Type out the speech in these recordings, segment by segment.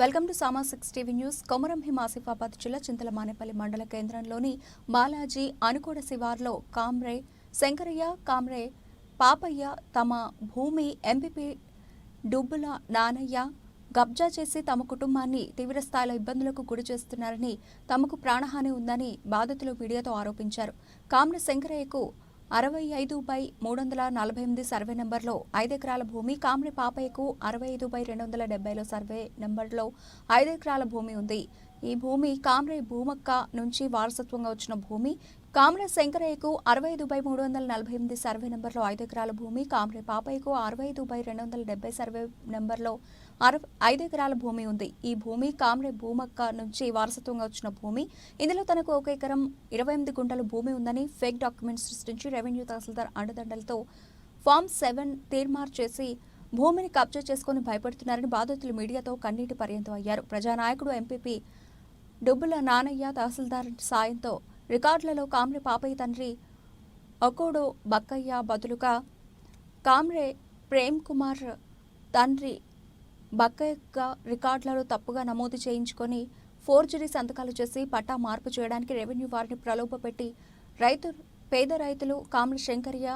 Welcome to Sama six TV news. Komaram Asifabad జిల్లా చింతల మానేపల్లి మండల కేంద్రంలోని బాలాజీ అనుకోడ శివార్లో కామ్రే శంకరయ్య కామ్రే పాపయ్య తమ భూమి ఎంపీపీ డుబ్బుల నానయ్య గబ్జా చేసి తమ కుటుంబాన్ని తీవ్రస్థాయిలో ఇబ్బందులకు గురి చేస్తున్నారని తమకు ప్రాణహాని ఉందని బాధితులు మీడియాతో ఆరోపించారు. కామ్రే శంకరయ్యకు అరవై ఐదు బై మూడు వందల నలభై ఎనిమిది సర్వే నెంబర్లో ఐదు ఎకరాల భూమి కామ్రి పాపయ్యకు అరవై ఐదు బై రెండు వందల డెబ్బైలో సర్వే నెంబర్లో ఐదు ఎకరాల భూమి ఉంది. ఈ భూమి కామ్రే భూమక్క నుంచి వారసత్వంగా వచ్చిన భూమి. కామ్రే శంకరయ్యకు అరవై ఐదు బై మూడు వందల నలభై ఎనిమిది సర్వే నెంబర్లో ఐదు ఎకరాల భూమి. కామ్రే పాపయ్యకు అరవై ఐదు బై రెండు వందల డెబ్బై సర్వే నెంబర్లో ఐదు ఎకరాల భూమి ఉంది. ఈ భూమి కామ్రే భూమక్క నుంచి వారసత్వంగా వచ్చిన భూమి. ఇందులో తనకు ఒక ఎకరం ఇరవై ఎనిమిది గుంటల భూమి ఉందని ఫేక్ డాక్యుమెంట్స్ సృష్టించి రెవెన్యూ తహసీల్దార్ అండదండలతో ఫామ్ సెవెన్ తీర్మార్ చేసి భూమిని కబ్జా చేసుకుని భయపడుతున్నారని బాధితులు మీడియాతో కన్నీటి పర్యంతం అయ్యారు. ప్రజానాయకుడు ఎంపీపీ డబ్బుల నానయ్య తహసీల్దార్ సాయంతో రికార్డులలో కామ్రే పాపయ్య తండ్రి ఒకోడు బక్కయ్య బదులుగా కామ్రే ప్రేమ్ కుమార్ తండ్రి బక్క యొక్క రికార్డులను తప్పుగా నమోదు చేయించుకొని ఫోర్జరీ సంతకాలు చేసి పట్టా మార్పు చేయడానికి రెవెన్యూ వారిని ప్రలోభపెట్టి రైతు పేద రైతులు కామల శంకరయ్య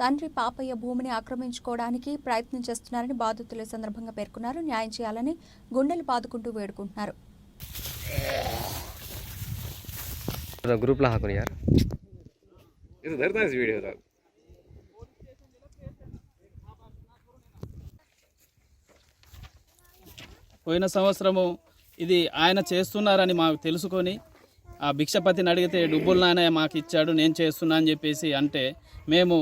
తండ్రి పాపయ్య భూమిని ఆక్రమించుకోవడానికి ప్రయత్నం చేస్తున్నారని బాధితులు సందర్భంగా పేర్కొన్నారు. న్యాయం చేయాలని గుండెలు బాదుకుంటూ వేడుకుంటున్నారు. పోయిన సంవత్సరము ఇది ఆయన చేస్తున్నారని మాకు తెలుసుకొని ఆ భిక్షపతిని అడిగితే డబ్బులు నాయన మాకు ఇచ్చాడు నేను చేస్తున్నా అని చెప్పేసి అంటే మేము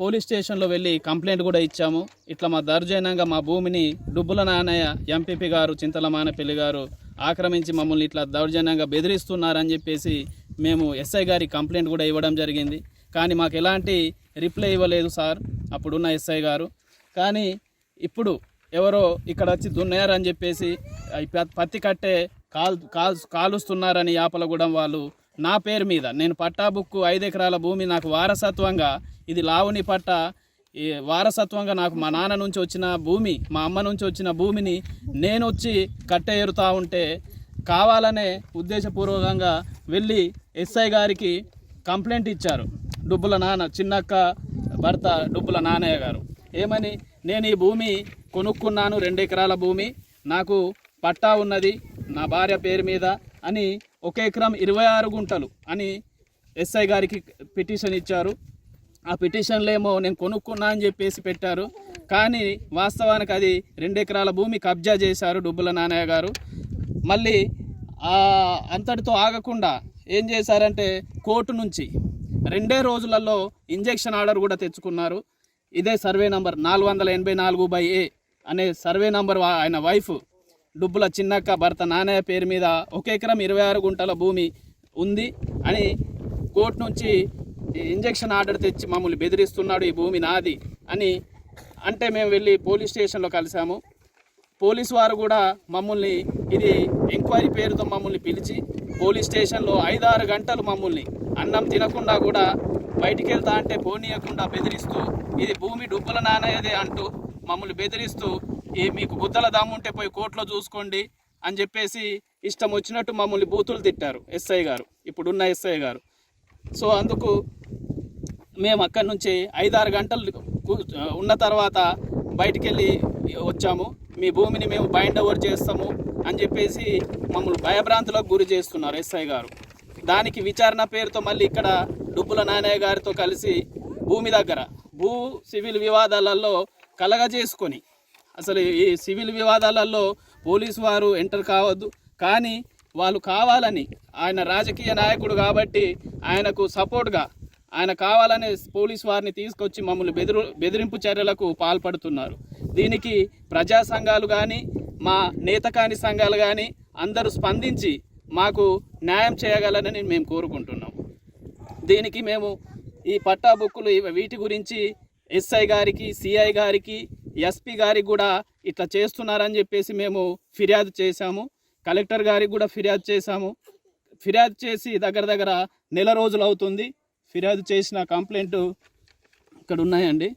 పోలీస్ స్టేషన్లో వెళ్ళి కంప్లైంట్ కూడా ఇచ్చాము. ఇట్లా మా దర్జైనంగా మా భూమిని డుబ్బుల నాన్నయ్య ఎంపీపీ గారు చింతల మానపల్లి గారు ఆక్రమించి మమ్మల్ని ఇట్లా దౌర్జన్యంగా బెదిరిస్తున్నారని చెప్పేసి మేము ఎస్ఐ గారి కంప్లైంట్ కూడా ఇవ్వడం జరిగింది. కానీ మాకు ఎలాంటి రిప్లై ఇవ్వలేదు సార్. అప్పుడున్న ఎస్ఐ గారు. కానీ ఇప్పుడు ఎవరో ఇక్కడ వచ్చి దున్నారని చెప్పేసి పత్తి కట్టే కాల్ కాల్ కాలుస్తున్నారని యాపలగూడెం వాళ్ళు నా పేరు మీద. నేను పట్టా బుక్కు ఐదు ఎకరాల భూమి నాకు వారసత్వంగా ఇది లావుని పట్ట ఈ వారసత్వంగా నాకు మా నాన్న నుంచి వచ్చిన భూమి మా అమ్మ నుంచి వచ్చిన భూమిని నేను వచ్చి కట్టేరుతా ఉంటే కావాలనే ఉద్దేశపూర్వకంగా వెళ్ళి ఎస్ఐ గారికి కంప్లైంట్ ఇచ్చారు. డుబ్బుల నాన్న చిన్నక్క భర్త డుబ్బుల నాన్నయ్య గారు. ఏమని నేను ఈ భూమి కొనుక్కున్నాను రెండు ఎకరాల భూమి. నాకు పట్టా ఉన్నది నా భార్య పేరు మీద అని ఒక ఎకరం ఇరవై ఆరు గుంటలు అని ఎస్ఐ గారికి పిటిషన్ ఇచ్చారు. ఆ పిటిషన్లో ఏమో నేను కొనుక్కున్నా అని చెప్పేసి పెట్టారు. కానీ వాస్తవానికి అది రెండు ఎకరాల భూమి కబ్జా చేశారు డుబ్బుల నాన్నయ్య గారు. మళ్ళీ అంతటితో ఆగకుండా ఏం చేశారంటే కోర్టు నుంచి రెండే రోజులలో ఇంజెక్షన్ ఆర్డర్ కూడా తెచ్చుకున్నారు. ఇదే సర్వే నంబర్ నాలుగు వందల ఎనభై నాలుగు బై ఏ అనే సర్వే నంబర్ ఆయన వైఫ్ డుబ్బుల చిన్నక్క భర్త నానయ్య పేరు మీద ఒక ఎకరం ఇరవై ఆరు గుంటల భూమి ఉంది అని కోర్టు నుంచి ఇంజక్షన్ ఇంజెక్షన్ ఆర్డర్ తెచ్చి మమ్మల్ని బెదిరిస్తున్నాడు ఈ భూమి నాది అని అంటే మేము వెళ్ళి పోలీస్ స్టేషన్లో కలిసాము పోలీస్ వారు కూడా మమ్మల్ని ఇది ఎంక్వైరీ పేరుతో మమ్మల్ని పిలిచి పోలీస్ స్టేషన్లో ఐదారు గంటలు మమ్మల్ని అన్నం తినకుండా కూడా బయటికి వెళ్తా అంటే పోనీయకుండా బెదిరిస్తూ ఇది భూమి డుబ్బుల నానయ్యదే అంటూ మమ్మల్ని బెదిరిస్తూ ఈ మీకు గుద్దల దాముంటే పోయి కోర్టులో చూసుకోండి అని చెప్పేసి ఇష్టం వచ్చినట్టు మమ్మల్ని బూతులు తిట్టారు ఎస్ఐ గారు. ఇప్పుడున్న ఎస్ఐ గారు. సో అందుకు మేము అక్కడి నుంచి ఐదారు గంటలు ఉన్న తర్వాత బయటికి వెళ్ళి వచ్చాము. మీ భూమిని మేము బైండ్ ఓవర్ చేస్తాము అని చెప్పేసి మమ్మల్ని భయభ్రాంతులకు గురి చేస్తున్నారు ఎస్ఐ గారు. దానికి విచారణ పేరుతో మళ్ళీ ఇక్కడ డుబ్బుల నానయ్య గారితో కలిసి భూమి దగ్గర భూ సివిల్ వివాదాలలో కలగజేసుకొని అసలు ఈ సివిల్ వివాదాలలో పోలీసు వారు ఎంటర్ కావద్దు. కానీ వాళ్ళు కావాలని ఆయన రాజకీయ నాయకుడు కాబట్టి ఆయనకు సపోర్ట్గా ఆయన కావాలనే పోలీస్ వారిని తీసుకొచ్చి మమ్మల్ని బెదిరు బెదిరింపు చర్యలకు పాల్పడుతున్నారు. దీనికి ప్రజా సంఘాలు కానీ మా నేతకాని సంఘాలు కానీ అందరూ స్పందించి మాకు న్యాయం చేయగలనని మేము కోరుకుంటున్నాం. దీనికి మేము ఈ పట్టా బుక్కులు వీటి గురించి ఎస్ఐ గారికి సిఐ గారికి ఎస్పీ గారికి కూడా ఇట్లా చేస్తున్నారని చెప్పేసి మేము ఫిర్యాదు చేశాము. కలెక్టర్ గారికి కూడా ఫిర్యాదు చేశాము. ఫిర్యాదు చేసి దగ్గర దగ్గర నెల రోజులు అవుతుంది. ఫిర్యాదు చేసిన కంప్లైంట్ ఇక్కడ ఉన్నాయండి